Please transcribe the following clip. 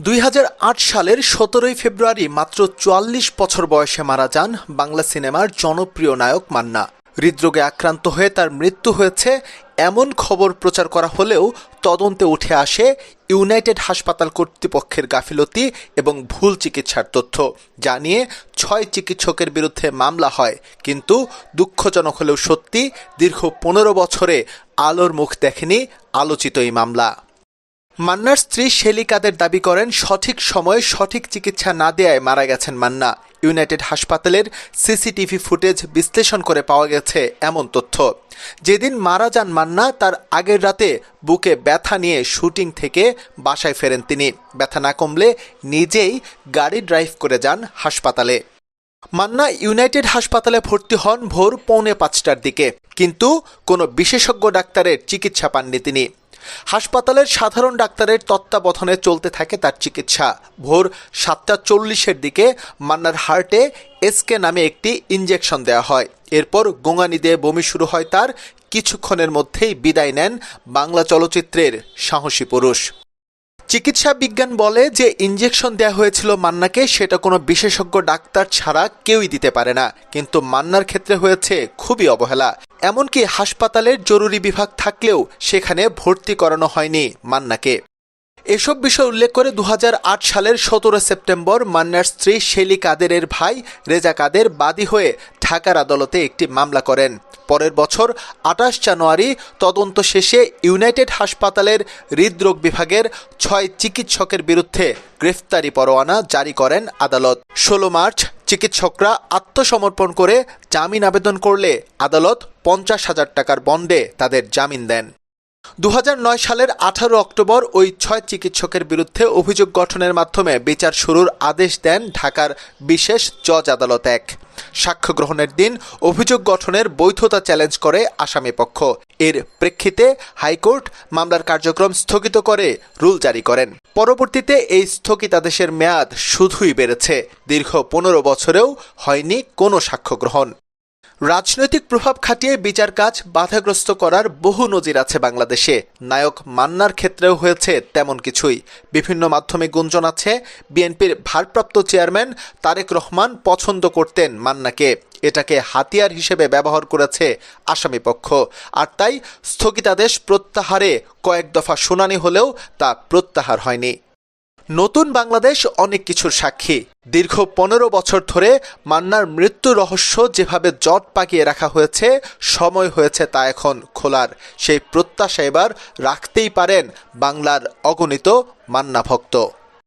দুই হাজার আট সালের সতেরোই ফেব্রুয়ারি মাত্র চুয়াল্লিশ বছর বয়সে মারা যান বাংলা সিনেমার জনপ্রিয় নায়ক মান্না। হৃদরোগে আক্রান্ত হয়ে তার মৃত্যু হয়েছে এমন খবর প্রচার করা হলেও তদন্তে উঠে আসে ইউনাইটেড হাসপাতাল কর্তৃপক্ষের গাফিলতি এবং ভুল চিকিৎসার তথ্য। যা নিয়ে ছয় চিকিৎসকের বিরুদ্ধে মামলা হয়। কিন্তু দুঃখজনক হলেও সত্যি দীর্ঘ পনেরো বছরে আলোর মুখ দেখেনি আলোচিত এই মামলা। মান্নার স্ত্রী শেলি কাদের দাবি করেন, সঠিক সময়ে সঠিক চিকিৎসা না দেয়ায় মারা গেছেন মান্না। ইউনাইটেড হাসপাতালের সিসিটিভি ফুটেজ বিশ্লেষণ করে পাওয়া গেছে এমন তথ্য। যেদিন মারা যান মান্না, তার আগের রাতে বুকে ব্যথা নিয়ে শুটিং থেকে বাসায় ফেরেন তিনি। ব্যথা না কমলে নিজেই গাড়ি ড্রাইভ করে যান হাসপাতালে। মান্না ইউনাইটেড হাসপাতালে ভর্তি হন ভোর পৌনে পাঁচটার দিকে, কিন্তু কোনো বিশেষজ্ঞ ডাক্তারের চিকিৎসা পাননি তিনি। হাসপাতালের সাধারণ ডাক্তারের তত্ত্বাবধানে চলতে থাকে তার চিকিৎসা। ভোর সাতটা চল্লিশের দিকে মান্নার হার্টে এসকে নামে একটি ইঞ্জেকশন দেওয়া হয়। এরপর গোঙানি দিয়ে বমি শুরু হয় তার। কিছুক্ষণের মধ্যেই বিদায় নেন বাংলা চলচ্চিত্রের সাহসী পুরুষ। চিকিৎসা বিজ্ঞান বলে যে ইঞ্জেকশন দেওয়া হয়েছিল মান্নাকে, সেটা কোনো বিশেষজ্ঞ ডাক্তার ছাড়া কেউই দিতে পারে না। কিন্তু মান্নার ক্ষেত্রে হয়েছে খুবই অবহেলা। এমনকি হাসপাতালের জরুরি বিভাগ থাকলেও সেখানে ভর্তি করানো হয়নি মান্নাকে। এসব বিষয় উল্লেখ করে দু হাজার আট সালের সতেরো সেপ্টেম্বর মান্নার স্ত্রী শেলি কাদেরের ভাই রেজা কাদের বাদী হয়ে ঢাকার আদালতে একটি মামলা করেন। পরের বছর আঠাশ জানুয়ারি তদন্ত শেষে ইউনাইটেড হাসপাতালের হৃদরোগ বিভাগের ছয় চিকিৎসকের বিরুদ্ধে গ্রেফতারি পরোয়ানা জারি করেন আদালত। ষোলো মার্চ চিকিৎসকরা আত্মসমর্পণ করে জামিন আবেদন করলে আদালত পঞ্চাশ হাজার টাকার বন্ডে তাদের জামিন দেন। দু হাজার নয় সালের আঠারো অক্টোবর ওই ছয় চিকিৎসকের বিরুদ্ধে অভিযোগ গঠনের মাধ্যমে বিচার শুরুর আদেশ দেন ঢাকার বিশেষ জজ আদালত এক। সাক্ষ্য গ্রহণের দিন অভিযোগ গঠনের বৈধতা চ্যালেঞ্জ করে আসামি পক্ষ। এর প্রেক্ষিতে হাইকোর্ট মামলার কার্যক্রম স্থগিত করে রুল জারি করেন। পরবর্তীতে এই স্থগিতাদেশের মেয়াদ শুধুই বেড়েছে। দীর্ঘ পনেরো বছরেও হয়নি কোনো সাক্ষ্য গ্রহণ। রাজনৈতিক প্রভাব খাটিয়ে বিচার কাজ বাধাগ্রস্ত করার বহু নজির আছে বাংলাদেশে। নায়ক মান্নার ক্ষেত্রেও হয়েছে তেমন কিছুই। বিভিন্ন মাধ্যমে গুঞ্জন আছে, বিএনপির ভারপ্রাপ্ত চেয়ারম্যান তারেক রহমান পছন্দ করতেন মান্নাকে। এটাকে হাতিয়ার হিসেবে ব্যবহার করেছে আসামি পক্ষ। আর তাই স্থগিতাদেশ প্রত্যাহারে কয়েক দফা শুনানি হলেও তা প্রত্যাহার হয়নি। নতুন বাংলাদেশ অনেক কিছুর সাক্ষী। দীর্ঘ পনেরো বছর ধরে মান্নার মৃত্যু রহস্য যেভাবে জট পাকিয়ে রাখা হয়েছে, সময় হয়েছে তা এখন খোলার। সেই প্রত্যাশা এবার রাখতেই পারেন বাংলার অগণিত মান্না ভক্ত।